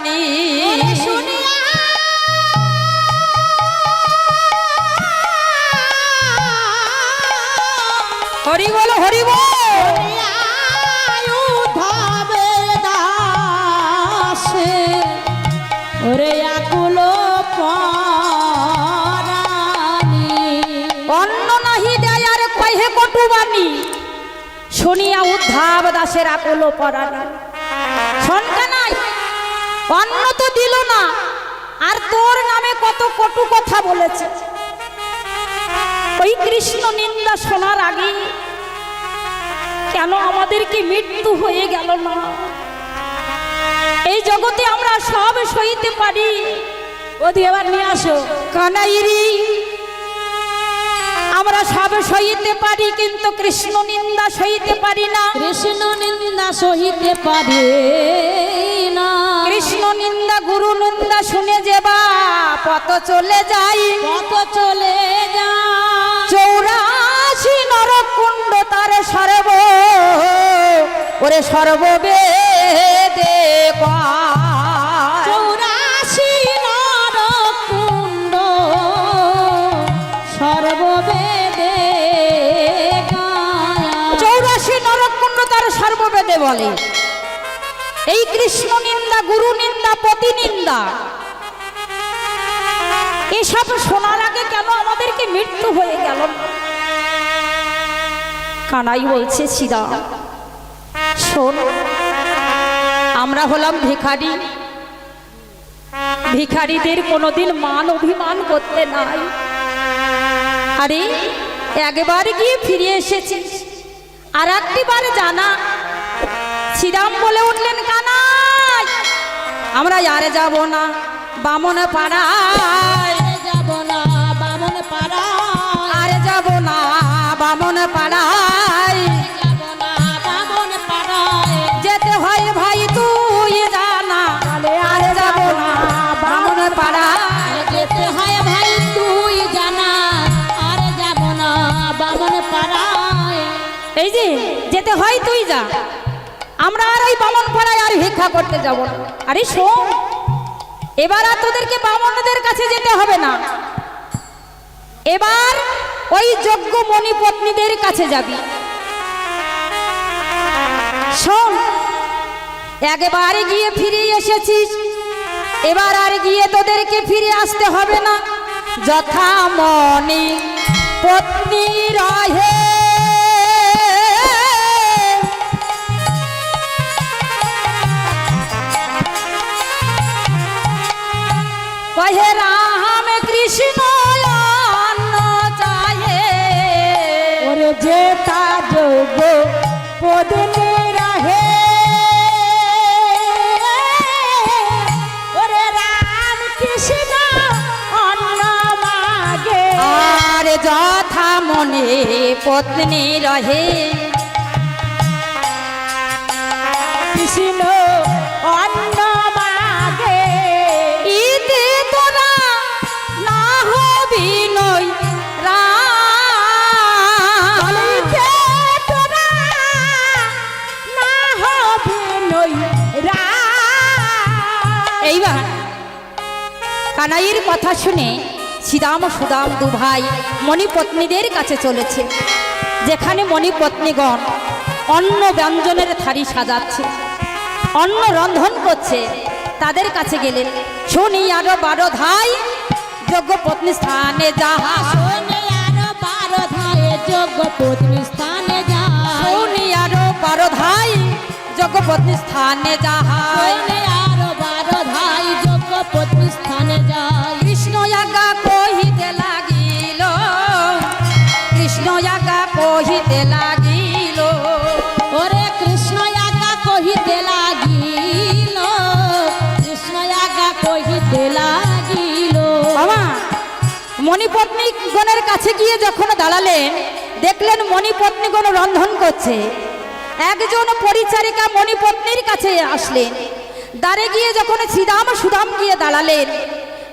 পরাণী হরি বল হরি বল। ওরে আকুলো পরানি অন্ন নাহি দেয় আর কহে কটুবাণী শুনিয়া উদ্ধাব দাসের আকুল পরাণী। অন্ন তো দিল না, আর তোর নামে কত কটু কথা বলেছে। ওই কৃষ্ণ নিন্দা শোনার আগে কেন আমাদেরকে মৃত্যু হয়ে গেল না? এই জগতে আমরা সব সইতে পারি। ওদি এবার নিয়ে আসো। কানাইরি সব সইতে পারি কিন্তু কৃষ্ণ নিন্দা সইতে পারি না। কৃষ্ণ নিন্দা সহিতে পারে না। কৃষ্ণ নিন্দা গুরু নিন্দা শুনে যে বা পত চলে যাই। কত চলে যা চৌরাশি নরকুণ্ড তার সর্ব ওরে সর্ববেদে কয়। বলে। এই কৃষ্ণ নিন্দা, গুরু নিন্দা, পতি নিন্দা, এসব শোনার আগে কেন আমাদেরকে মৃত্যু হয়ে গেল? কানাই বলছে সিদা শোন, আমরা হলাম ভিখারি। ভিখারিদের কোনোদিন মান অভিমান করতে নাই। আরে, একবার গিয়ে ফিরে এসেছিস। আর একটিবার জানা শ্রীরাম বলে উঠলেন কানাই আমরা আরে যাব না বামন পাড়ায়। যাব না বামন পাড়া আরে যাব না বামন পাড়ায়। ভিক্ষা করতে যাব না। আরে শোন, এবার আর তোদেরকে বামনদের কাছে যেতে হবে না। এবার ওই যোগ্য মণি পত্নীদের কাছে যাবি। শোন, একবার গিয়ে ফিরে এসেছিস। এবার আর গিয়ে তোদেরকে ফিরে আসতে হবে না। যথা মনি পত্নী রহে। কহে রাম কৃষ্ণ চাহে। ওরে যেটা যোগ পদনে রাহে ওরে রাম কৃষ্ণ অন্ন মাগে। আর যথা মনে পত্নী রহে। কৃষ্ণ কানাইয়ের কথা শুনে শ্রীরাম সুদাম দু ভাই মণিপত্নীদের কাছে চলেছে যেখানে মণিপত্নীগণ অন্ন ব্যঞ্জনের থারি সাজাচ্ছে অন্ন রন্ধন করছে তাদের কাছে গেলেন শুনি আরও বারো ধাই যোগ্য পত্নী স্থানে যাহা শোনে আরও বারো ধায়ে যোগ্য পত্নী স্থানে যায় শুনি আরও বারো ধাই যোগ্য পত্নী স্থানে যাহা শোনে আরও বারো ধাই যোগ্য পত্নী কাছে গিয়ে যখন দাঁড়ালেন দেখলেন মণিপত্নীগণ রন্ধন করছে। একজন পরিচারিকা মণিপত্নীর কাছে আসলেন। দ্বারে গিয়ে যখন শ্রীরাম সুদাম গিয়ে দাঁড়ালেন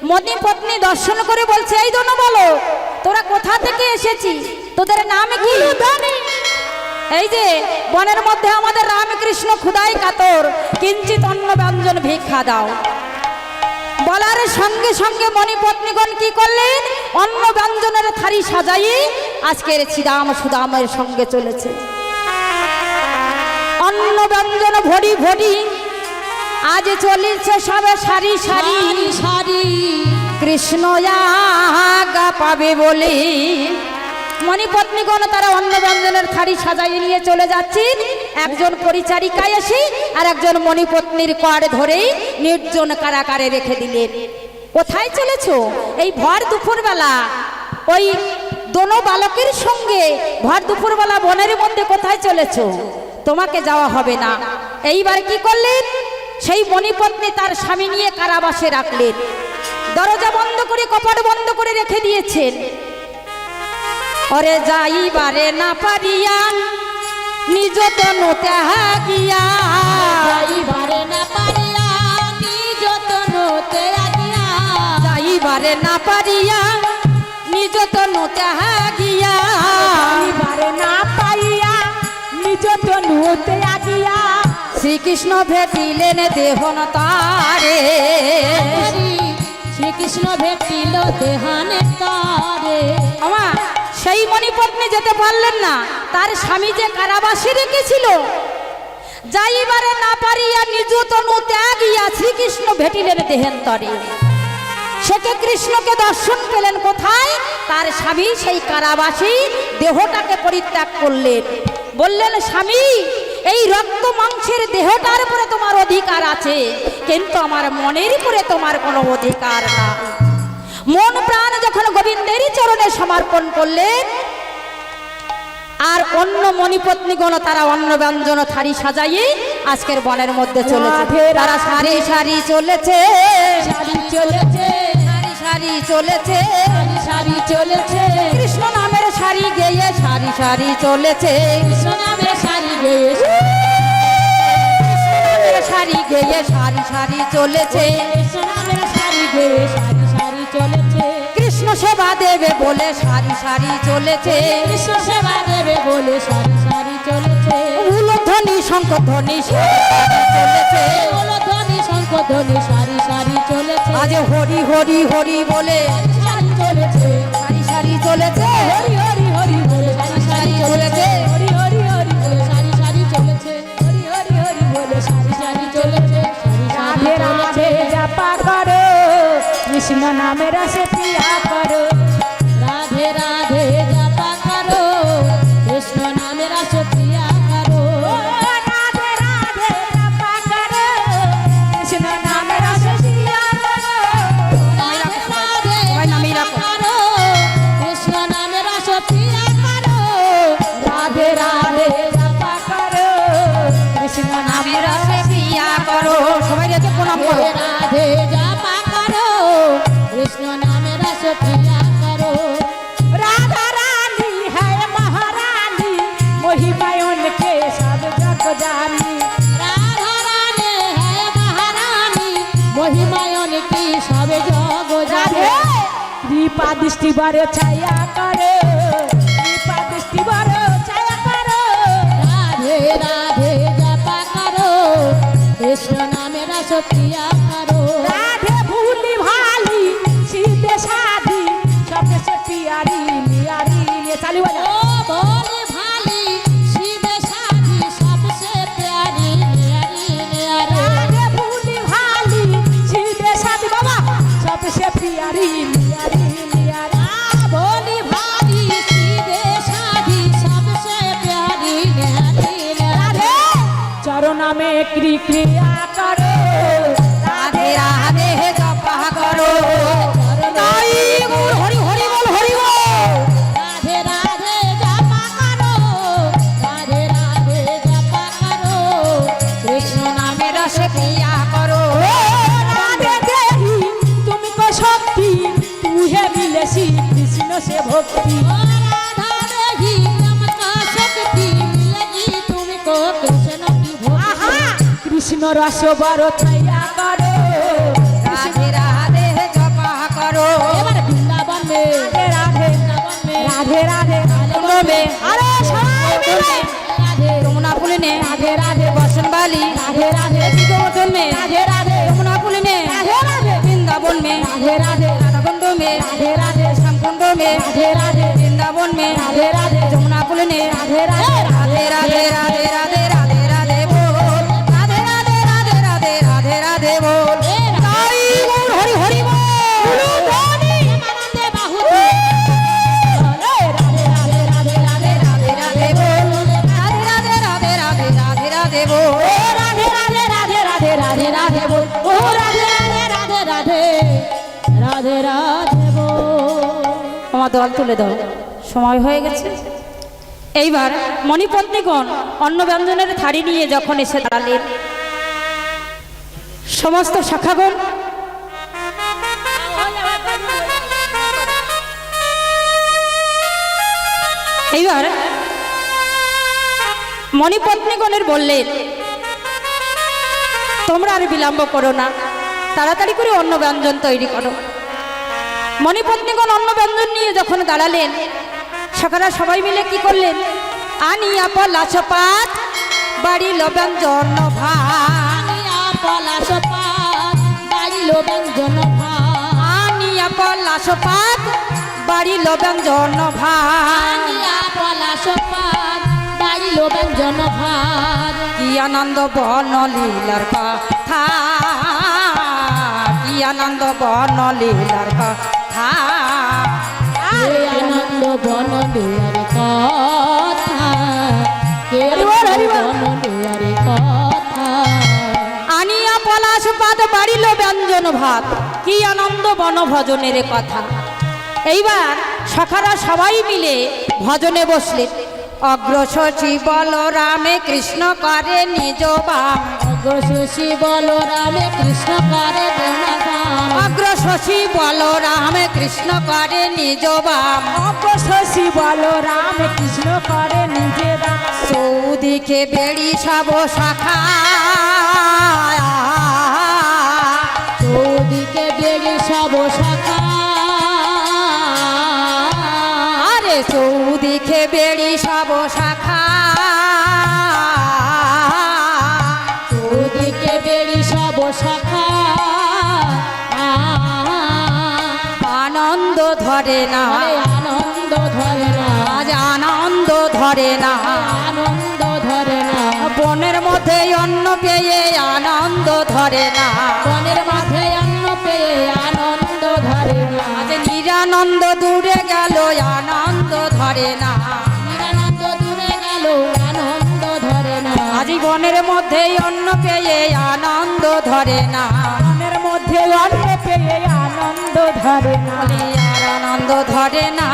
মণিপত্নী দর্শন করে বলছে এই জন্য বলো তোরা কোথা থেকে এসেছিস? তোদের নাম কি? এই যে বনের মধ্যে আমাদের রামকৃষ্ণ খুদাই কাতর কিঞ্চিত অন্ন ব্যঞ্জন ভিক্ষা দাও। বলার সঙ্গে সঙ্গে মণিপত্নীগণ কি করলেন? অন্ন ব্যঞ্জনের থারি সাজাইয়ে আজকের ছিদাম সুদামের সঙ্গে চলেছে। অন্ন ব্যঞ্জন ভরি ভরি আজ চলিছে সবে সারি সারি। সারি কৃষ্ণ পাবে বলে। মণিপত্নীগণ তারা অন্ন ব্যঞ্জনের থারি সাজাইয়ে নিয়ে চলে যাচ্ছেন। একজন পরিচারিকায় এসে আর একজন মণিপত্নীর কর ধরেই নির্জন কারাগারে রেখে দিলেন। কোথায় চলেছ? এই ভর দুপুরবেলা। ওই দোনো বালকের সঙ্গে ভর দুপুরবেলা বনের মধ্যে কোথায় চলেছ? তোমাকে যাওয়া হবে না। এইবার কি করলেন? সেই মণিপত্নী তার স্বামী নিয়ে কারাবাসে রাখলেন। দরজা বন্ধ করে, কপাট বন্ধ করে রেখে দিয়েছেন। ওরে যাইবারে না পারিয়া, নিজ তনু তেহা গিয়া না যাইবারে না পারিয়া নিজ তনু তেহা গিয়া পারিবারে না পাইয়া নিজ তনুতে আগিয়া শ্রীকৃষ্ণ ভেটিলেন দেহন তারে। শ্রীকৃষ্ণ ভেটিল দেহানে তারে। আমা সেই মণিপত্নী যেতে পারলেন না তার স্বামী যে কারাবাসে রেখেছিল যাইবারে না পারিয়া নিজ তনু ত্যাগিয়া শ্রীকৃষ্ণ ভেটিলেন দেহেন্তরে। সেকে কৃষ্ণকে দর্শন পেলেন কোথায়? তার স্বামী সেই কারাবাসী দেহটাকে পরিত্যাগ করলেন। বললেন স্বামী এই রক্ত মাংসের দেহটার উপরে তোমার অধিকার আছে কিন্তু আমার মনের উপরে তোমার কোনো অধিকার না। মন প্রাণ যখন গোবিন্দেরই চরণে সমর্পণ করলেন আর অন্য মণিপত্নীগণ তারা অন্ন ব্যঞ্জন থারি সাজাইয়ে আজকের বনের মধ্যে চলেছে। তারা সারি সারি চলেছে। সারি চলেছে। সারি চলেছে। সারি চলেছে। কৃষ্ণ নামের শাড়ি গেয়ে সারি সারি চলেছে। সোনামে সারি গেয়ে নামের শাড়ি গেয়ে সারি সারি চলেছে। সোনামের সারি গেয়ে সারি সারি চলেছে। কৃষ্ণ সেবা দেবে বলে সারি সারি চলেছে। কৃষ্ণ সেবা দেবে বলে সারি সারি চলেছে। শঙ্খধ্বনি সারি সারি চলেছে। বলো ধ্বনি শঙ্খ ধ্বনি সারি সারি চলেছে। আজ হরি হরি হরি বলে। সারি চলেছে। সারি সারি চলেছে। হরি হরি হরি বলে সারি সারি চলেছে। হরি হরি হরি বলে। সারি সারি চলেছে। হরি হরি হরি বলে। সারি সারি চলেছে। রাধে রাধে জাপা করো। কৃষ্ণ নামে রসে প্রিয়া মহিমায় অনেকে সব জগ জানি রাধারানে হ্যাঁ মহারানী মহিমায় অনেকে সব জগ জানি কৃপা দৃষ্টি বারে ছায়া করে কৃপা দৃষ্টি বারে ছায়া করো রাধে রাধে জপা করো কৃষ্ণ নামে রাস করো রাধে ভুলি ভালি সিদ্ধে সাধি সব সে পিয়ারি মিয়ারি চালি বাজা ক্রিয়া করো রস বড় ছায়া করো রাধে রাধে জপা করো এবার বৃন্দাবন মে রাধে রাধে রাধে রাধে আরে সবাই মিলে যমুনা পুলিনে রাধে রাধে বসন রাধে রাধে গোবর্ধন মে রাধে রাধে যমুনা পুলিনে রাধে রাধে বৃন্দাবন রাধে রাধে রাধাকুণ্ড মে রাধে রাধে শ্যামকুণ্ড মে রাধে রাধে বৃন্দাবন মে রাধে রাধে যমুনা কুল নে রাধে রাধে রাধে রাধে আমার দল তুলে দাও। সময় হয়ে গেছে। এইবার মণিপত্নীগণ অন্ন ব্যঞ্জনের থাড়ি নিয়ে যখন এসে দাঁড়ালেন, সমস্ত শাখাগণ এইবার মণিপত্নীগণের বললেন, তোমরা আর বিলম্ব করো না। তাড়াতাড়ি করে অন্ন ব্যঞ্জন তৈরি করো। মণিপত্নীগণ অন্ন ব্যঞ্জন নিয়ে যখন দাঁড়ালেন সকারা সবাই মিলে কি করলেন? আনিয়া পলাশপাত বাড়ি ব্যঞ্জন ভাত। আনিয়া পলাশ পাত বাড়িল ব্যঞ্জন ভাত। আনিয়া পলাশপাত বাড়ি ব্যঞ্জন ভাত। আনিয়া পলাশ পাত বাড়িল ব্যঞ্জন ভাত। কি আনন্দ বন লীলার কথা কি আনন্দ বন লীলার কথা। কে আনন্দ বন দেয়ার কথা দেয়ার কথা আনিয়া পলাশ পাত বাড়িল ব্যঞ্জন ভাত। কি আনন্দ বন ভজনের কথা। এইবার সখারা সবাই মিলে ভজনে বসলেন। অগ্রসী বলরামে কৃষ্ণ করে নিজ বাম। অগ্রসী বলরামে কৃষ্ণ করে অগ্রসী বলরামে কৃষ্ণ করে নিজ বাম। অগ্রসী বলরাম কৃষ্ণ করে নিজে বাম। সৌদিকে বেড়ি সব শাখা। সৌদিকে বেড়ি সব শাখা চৌদিকে বেড়ি সব শাখা। চৌদিকে বেড়ে সব শাখা। আনন্দ ধরে না। আনন্দ ধরে না। আজ আনন্দ ধরে না। আনন্দ ধরে না। বনের মধ্যে অন্ন পেয়ে আনন্দ ধরে না। বনের মাঠে অন্ন পেয়ে আনন্দ ধরে না। মনের মধ্যে অন্ন পেয়ে আনন্দ ধরে না। আর আনন্দ ধরে না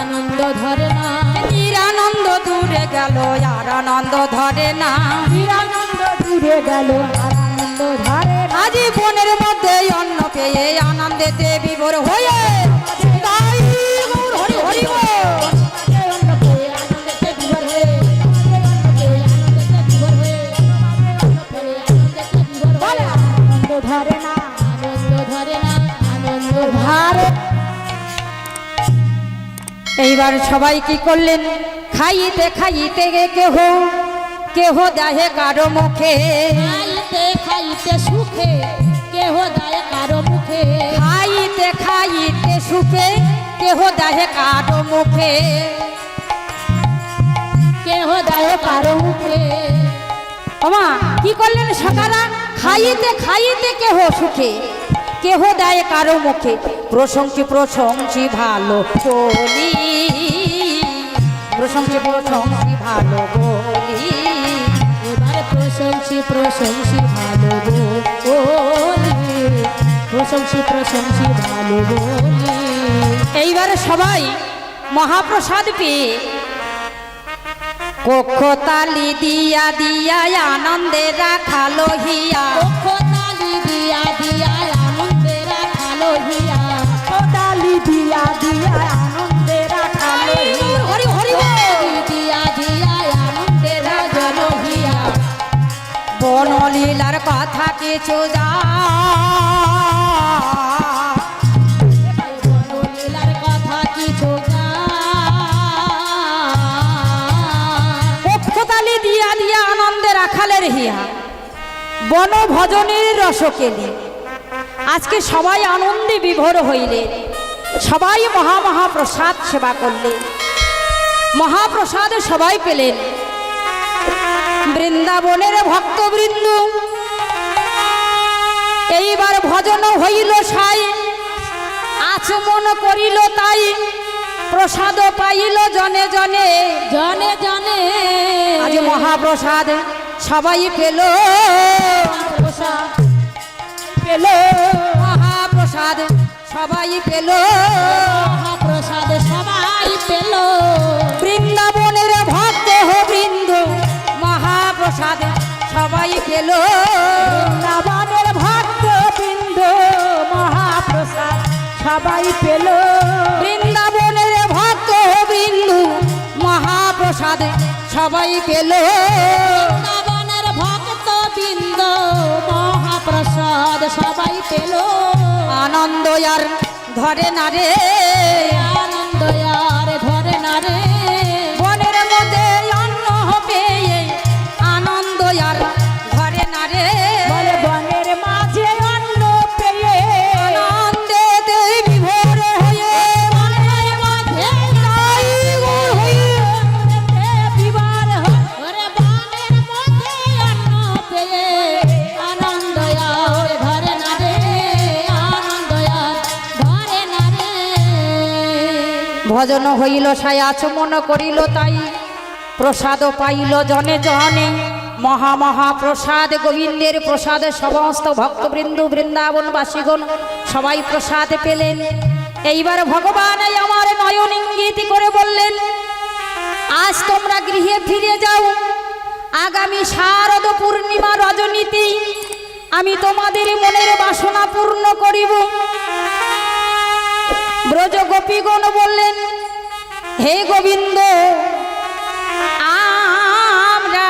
আনন্দ ধরে না। নিরানন্দ দূরে গেল আর আনন্দ ধরে না। নিরানন্দ দূরে গেল আনন্দ ধরে আজ বনের মধ্যে অন্ন পেয়ে আনন্দেতে বিভোর হয়ে এইবার সবাই কি করলেন? খাইতে খাইতে কেহ কেহ দেহে কারও মুখে। খাইতে খাইতে সুখে কেহ দেয় কারও মুখে। খাইতে খাইতে সুখে কেহ দেহে কারও মুখে। কেহ দেয় কারও মুখে। ওমা কি করলেন সকারা খাইতে খাইতে কেহ সুখে কেহ দেয় কারও মুখে। প্রশংসি প্রশংসি ভালো বলি। প্রশংসি প্রশংসি ভালো বলি। এবার প্রশংসি প্রশংসি ভালো বলি। প্রশংসি প্রশংসি ভালো বলি। এইবারে সবাই মহাপ্রসাদ পেয়ে কক্ষ তালি দিয়া দিয়া আনন্দে রাখালো হিয়া পক্ষ তালি দিয়া দিয়া বনলীলার কথা কিছু যা। দিয়া দিয়া আনন্দে রাখালের হিয়া। বন ভজনের রস কেলি আজকে সবাই আনন্দে বিভোর হইলে। সবাই মহা মহাপ্রসাদ সেবা করলে। মহাপ্রসাদ সবাই পেলেন। বৃন্দাবনের ভক্তবৃন্দ। এইবার ভজন হইল সাই আচমন করিল তাই প্রসাদ পাইল জনে জনে। জনে জনে। আজ মহাপ্রসাদ সবাই পেল। প্রসাদ পেল। মহাপ্রসাদ সবাই পেল। সবাই পেল বৃন্দাবনের ভক্ত বৃন্দ মহাপ্রসাদ সবাই পেল। বৃন্দাবনের ভক্ত বৃন্দ মহাপ্রসাদ সবাই পেল বৃন্দাবনের ভক্ত বৃন্দ মহাপ্রসাদ সবাই পেল। আনন্দ আর ধরে না রে। ভজন হইল সাই আচমন করিল তাই। প্রসাদ পাইল জনে জনে। মহা মহা প্রসাদ, গোবিন্দের প্রসাদ, সমস্ত ভক্তবৃন্দ, বৃন্দাবনবাসীগণ সবাই প্রসাদ পেলেন। এইবার ভগবান আমার নয়ন ইঙ্গিত করে বললেন, আজ তোমরা গৃহে ফিরে যাও। আগামী শারদ পূর্ণিমা রজনীতি আমি তোমাদের মনের বাসনা পূর্ণ করিব। ব্রজ গোপীগণ বললেন হে গোবিন্দ আমরা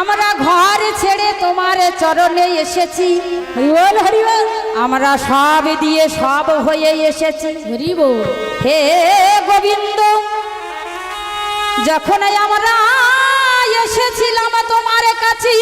আমরা ঘর ছেড়ে তোমার চরণে এসেছি। হরিবল হরিবল। আমরা সব দিয়ে সব হয়ে এসেছি। হরিব। হে গোবিন্দ যখন আমরা এসেছিলাম তোমার কাছে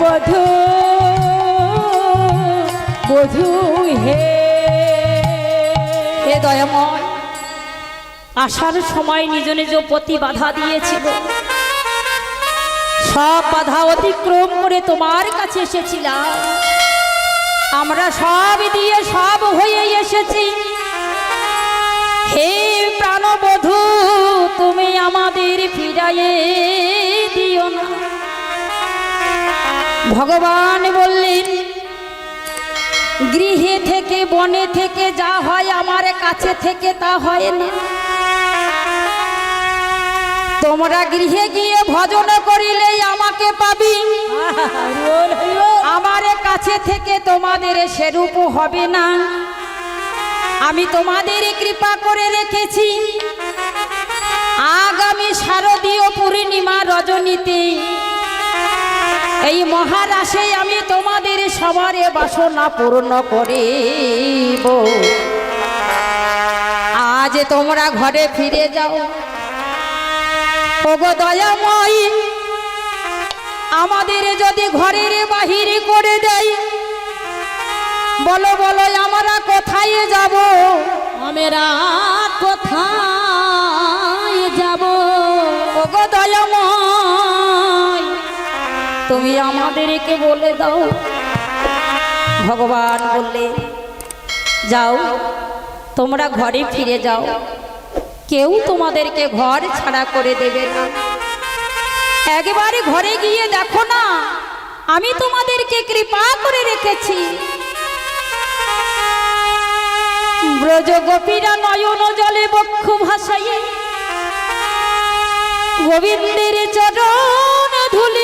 বধূ। বধূ হে। হে দয়াময়, আসার সময় নিজ নিজ পতি বাধা দিয়েছিল। সব বাধা অতিক্রম করে তোমার কাছে এসেছিলাম। আমরা সব দিয়ে সব হয়ে এসেছি। হে প্রাণবধূ, তুমি আমাদের ফিরাইয়ে দিও না। ভগবান বললেন, গৃহে থেকে, বনে থেকে যা হয় আমার কাছে থেকে তা হয় না। তোমরা গৃহে গিয়ে ভজন করিলেই আমাকে পাবি। আমার কাছে থেকে তোমাদের সেরূপ হবে না। আমি তোমাদের কৃপা করে রেখেছি। আগামী শারদীয় পূর্ণিমা রজনীতে এই মহারাশে আমি তোমাদের সবার বাসনা পূর্ণ করিব। আজ তোমরা ঘরে ফিরে যাও। ওগো দয়াময় আমাদের যদি ঘরের বাহিরে করে দেয় বলো বলো আমরা কোথায় যাব? আমরা কোথায় যাব? ওগো দয়াময় তুমি আমাদেরকে বলে দাও। ভগবান বললে, যাও, তোমরা ঘরে ফিরে যাও। কেউ তোমাদেরকে ঘর ছাড়া করে দেবে না। একবারে ঘরে গিয়ে দেখো না, আমি তোমাদেরকে কৃপা করে রেখেছি। ব্রজ গোপীরা নয়ন জলে বক্ষ ভাসাইয়ে, গোবিন্দের চরণ ধুলি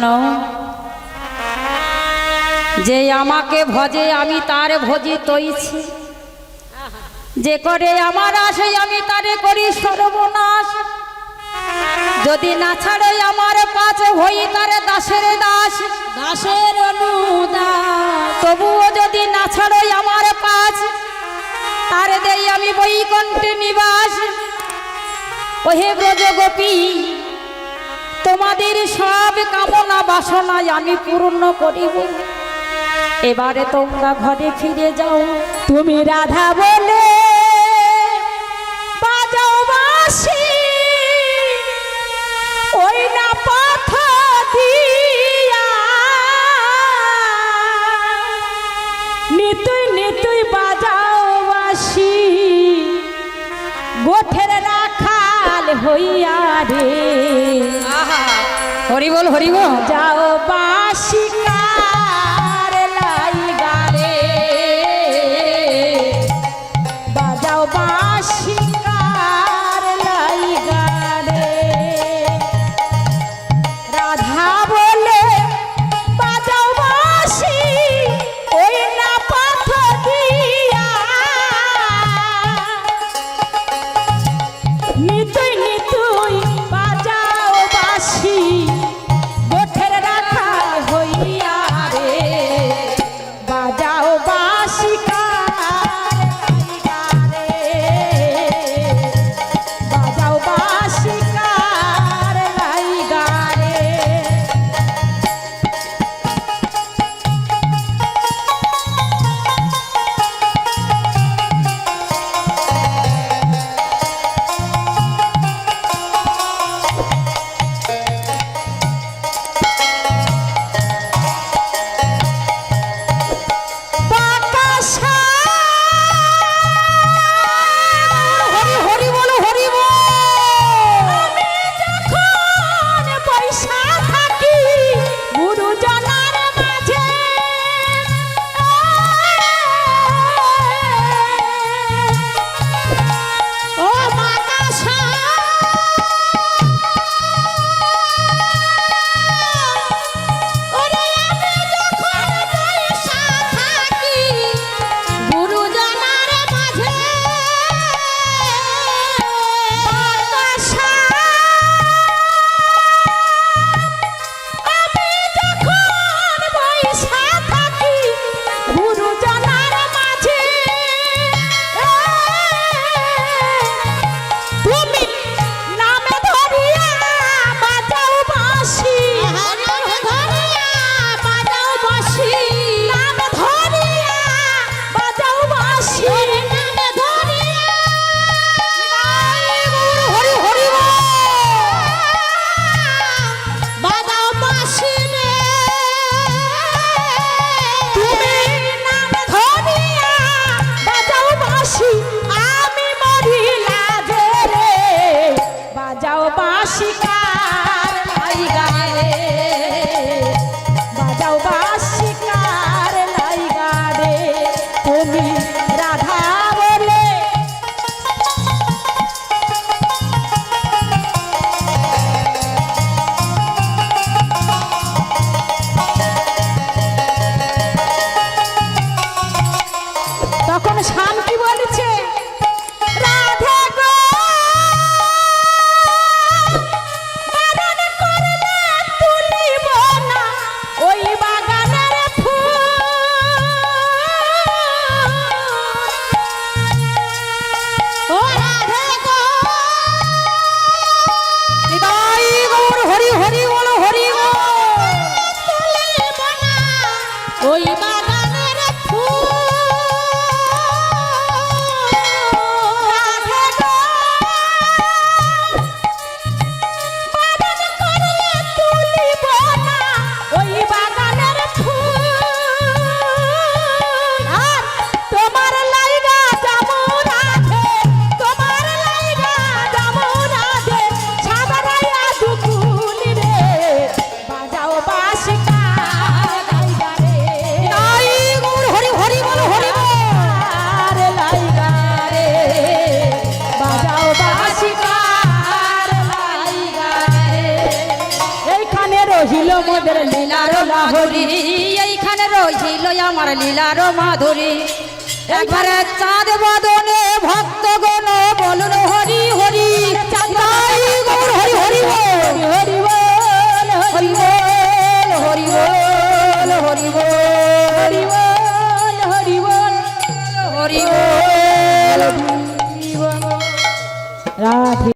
শোনো। যে আমাকে ভজে আমি তার ভজি তৈছি। যে করে আমার আসে আমি তারে করি সর্বনাশ। যদি না ছাড়ে আমার পাঁচ হই তারে দাসের দাস। দাসের অনুদাস তবুও যদি না ছাড়ে আমার পাঁচ তারে দেই আমি বৈকণ্ঠে নিবাস। ওহে ব্রজ গোপী তোমাদের সব কামনা বাসনায় আমি পূর্ণ করিব। এবারে তোমরা ঘরে ফিরে যাও। তুমি রাধা বলে হরিবল যাও মোদের লীলার লাহরি এইখানে রইছিল আমার লীলার মাধুরী একবারে চাঁদ বদনে ভক্ত গণ বলুন হরি হরি চাঁদাই গৌর হরি হরি হরি বল হরি বল হরি বল হরি বল হরি বল হরি বল হরি বল রাধে